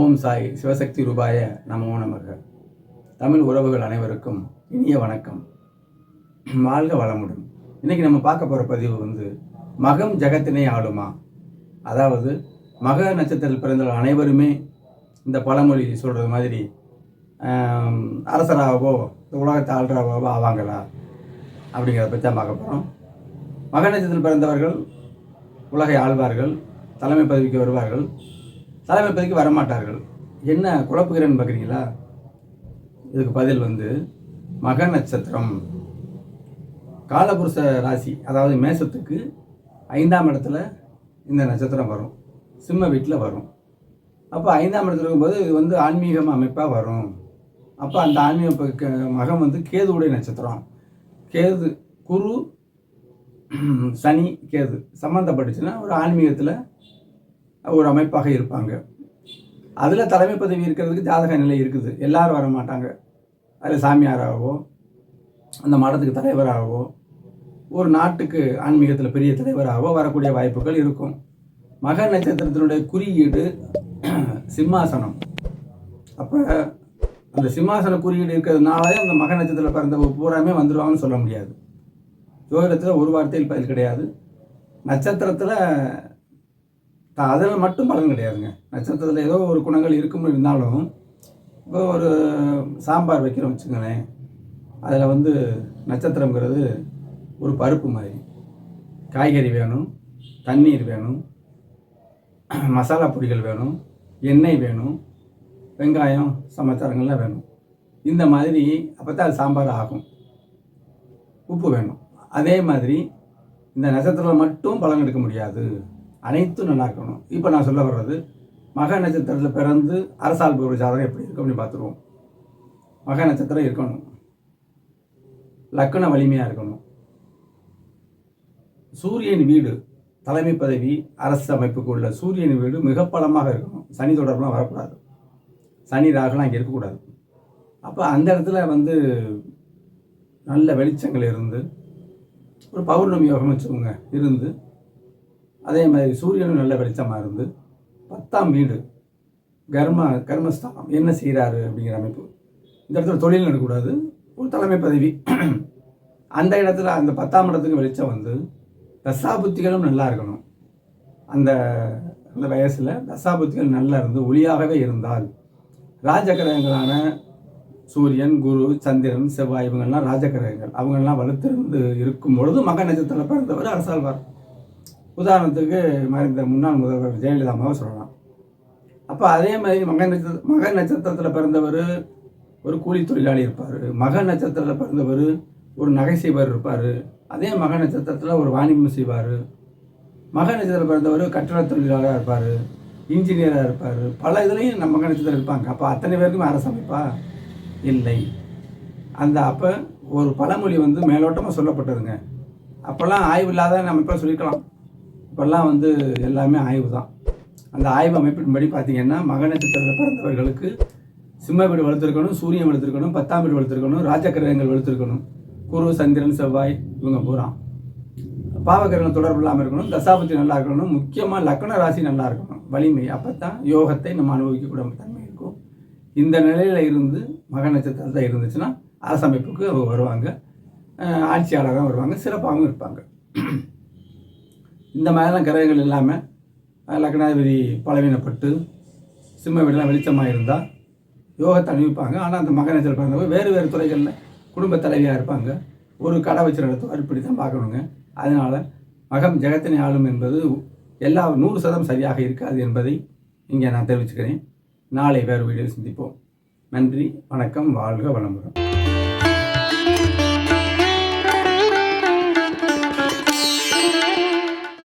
ஓம் சாய் சிவசக்தி ரூபாய நமோ நமக. தமிழ் உறவுகள் அனைவருக்கும் இனிய வணக்கம். வாழ்க வளமுடன். இன்னைக்கு நம்ம பார்க்க போகிற பதிவு வந்து மகம் ஜெகத்தினை ஆளுமா? அதாவது மக நட்சத்திரத்தில் பிறந்த அனைவருமே இந்த பழமொழி சொல்கிறது மாதிரி அரசராகவோ இந்த உலகத்தை ஆள்றாவோ ஆவாங்களா? அப்படிங்கிறத பற்றி தான் பார்க்க போகிறோம் மக நட்சத்திரத்தில் பிறந்தவர்கள் உலகை ஆள்வார்கள் தலைமை பதவிக்கு வருவார்கள். தலைமை பதவிக்கு வரமாட்டார்கள். என்ன குழப்புகிறேன்னு பார்க்குறீங்களா? இதுக்கு பதில் வந்து மக நட்சத்திரம். காலபுருஷ ராசி அதாவது மேசத்துக்கு ஐந்தாம் இடத்துல இந்த நட்சத்திரம் வரும். சிம்ம வீட்டில் வரும். அப்போ ஐந்தாம் இடத்துல இருக்கும்போது இது வந்து ஆன்மீகம் அமைப்பாக வரும். அப்போ அந்த ஆன்மீக ப- க- மகம் வந்து கேதுவுடைய நட்சத்திரம். கேது குரு சனி கேது. சம்மந்தப்பட்டுச்சுன்னா ஒரு ஆன்மீகத்தில் ஒரு அமைப்பாக இருப்பாங்க. அதில் தலைமை பதவி இருக்கிறதுக்கு ஜாதக நிலை இருக்குது. எல்லாரும் வர மாட்டாங்க அதில் சாமியாராகவோ அந்த மடத்துக்கு தலைவராகவோ ஒரு நாட்டுக்கு ஆன்மீகத்தில் பெரிய தலைவராகவோ வரக்கூடிய வாய்ப்புகள் இருக்கும். மக நட்சத்திரத்தினுடைய குறியீடு சிம்மாசனம். அப்போ அந்த சிம்மாசன குறியீடு இருக்கிறதுனாலே அந்த மக நட்சத்திரத்தில் பிறந்த பூராமே வந்துடுவாங்கன்னு சொல்ல முடியாது. ஜோதிடத்தில் ஒரு வார்த்தையில் பதில் கிடையாது. நட்சத்திரத்தில் அதில் மட்டும் பலன் கிடையாதுங்க. நட்சத்திரத்தில் ஏதோ ஒரு குணங்கள் இருக்கும்னு இருந்தாலும் இப்போ ஒரு சாம்பார் வைக்கிறோம் வச்சுக்கோங்களேன். அதில் வந்து நட்சத்திரங்கிறது ஒரு பருப்பு மாதிரி. காய்கறி வேணும் தண்ணீர் வேணும் மசாலா பொடிகள் வேணும் எண்ணெய் வேணும் வெங்காயம் சமாச்சாரங்கள்லாம் வேணும். இந்த மாதிரி அப்போ தான் அது சாம்பார் ஆகும். உப்பு வேணும். அதே மாதிரி இந்த நட்சத்திரம் மட்டும் பழம் எடுக்க முடியாது. அனைத்தும் நல்லா இருக்கணும் இப்போ நான் சொல்ல வர்றது மக நட்சத்திரத்தில் பிறந்து அரசால் ஒரு ஜாதகம் எப்படி இருக்கும் அப்படின்னு பார்த்துருவோம். மக நட்சத்திரம் இருக்கணும். லக்கணம் வலிமையாக இருக்கணும். சூரியன் வீடு தலைமை பதவி அரசு அமைப்புக்கு உள்ள சூரியன் வீடு மிக பலமாக இருக்கணும். சனி தொடர்புலாம் வரக்கூடாது. சனி ராகுலாம் இங்கே இருக்கக்கூடாது. அப்போ அந்த இடத்துல வந்து நல்ல வெளிச்சங்கள் இருந்து ஒரு பௌர்ணமி யோகம் வச்சுக்கோங்க இருந்து அதே மாதிரி சூரியனும் நல்ல வெளிச்சமாக இருந்து பத்தாம் வீடு கர்ம கர்மஸ்தானம். என்ன செய்கிறாரு அப்படிங்கிற அமைப்பு. இந்த இடத்துல தொழில் நடக்கக்கூடாது. ஒரு தலைமை பதவி. அந்த இடத்துல அந்த பத்தாம் இடத்துக்கு வெளிச்சம் வந்து தசாபுத்திகளும் நல்லா இருக்கணும். அந்த அந்த வயசில் தசாபுத்திகள் நல்லா இருந்து ஒளியாகவே இருந்தால் ராஜகிரகங்களான சூரியன் குரு சந்திரன் செவ்வாய் இவங்கெல்லாம் ராஜகிரகங்கள். அவங்கெல்லாம் வலுத்திருந்து இருக்கும் பொழுது மக நட்சத்திரத்தில் பிறந்தவர் அரசாழ்வார். உதாரணத்துக்கு மறைந்த முன்னாள் முதல்வர் ஜெயலலிதா அம்மாவை சொல்லலாம். அப்போ அதே மாதிரி மக நட்சத்திர மக நட்சத்திரத்தில் பிறந்தவர் ஒரு கூலி தொழிலாளி இருப்பார். மக நட்சத்திரத்தில் பிறந்தவர் ஒரு நகை செய்வார் இருப்பார். அதே மக நட்சத்திரத்தில் ஒரு வாணிபம் செய்வார். மக நட்சத்திரத்தில் பிறந்தவர் கட்டட தொழிலாளராக இருப்பார். இன்ஜினியராக இருப்பார். பல இதுலேயும் நம்ம மக நட்சத்திரம் இருப்பாங்க. அப்போ அத்தனை பேருக்கும் அரசு அமைப்பா? இல்லை. அந்த அப்போ ஒரு பழமொழி வந்து மேலோட்டமாக சொல்லப்பட்டதுங்க. அப்போல்லாம் ஆய்வு இல்லாத நம்ம இப்போ சொல்லிக்கலாம் இப்போல்லாம் வந்து எல்லாமே ஆய்வு தான் அந்த ஆய்வு அமைப்பின்படி பார்த்தீங்கன்னா மக நட்சத்திரத்தில் பிறந்தவர்களுக்கு சிம்ம வீடு வளர்த்துருக்கணும் சூரியன் வளர்த்துருக்கணும் பத்தாம் வீடு வளர்த்துருக்கணும் ராஜகிரகங்கள் வளர்த்துருக்கணும். குரு சந்திரன் செவ்வாய் இவங்க பூரா. பாவகிரகம் தொடர்பு இல்லாமல் இருக்கணும் தசாபதி நல்லா இருக்கணும் முக்கியமாக லக்ன ராசி நல்லா இருக்கணும். வலிமை அப்போ தான் யோகத்தை நம்ம அனுபவிக்கக்கூடிய தன்மை இருக்கும். இந்த நிலையில் இருந்து மக நட்சத்திரத்தில் இருந்துச்சுன்னா அரசமைப்புக்கு அவங்க வருவாங்க ஆட்சியாளராக வருவாங்க சிறப்பாகவும் இருப்பாங்க. இந்த மாதிரிலாம் கிரகங்கள் இல்லாமல் லக்னாதிபதி பலவீனப்பட்டு சிம்ம வீடெல்லாம் வெளிச்சமாக இருந்தால் யோகத்தை அனுபவிப்பாங்க ஆனால் அந்த மகன் நட்சத்திரம் பிறந்தவங்க வேறு வேறு துறைகளில் குடும்ப தலைவியாக இருப்பாங்க. ஒரு கடை வச்சு நடத்துவார். இப்படி தான் பார்க்கணுங்க. அதனால் மகம் ஜெகத்தினை ஆளும் என்பது எல்லா நூறு சதம் சரியாக இருக்காது என்பதை இங்கே நான் தெரிவிச்சுக்கிறேன். நாளை வேறு வீடியோ சிந்திப்போம். நன்றி வணக்கம் வாழ்க வளமுடன்.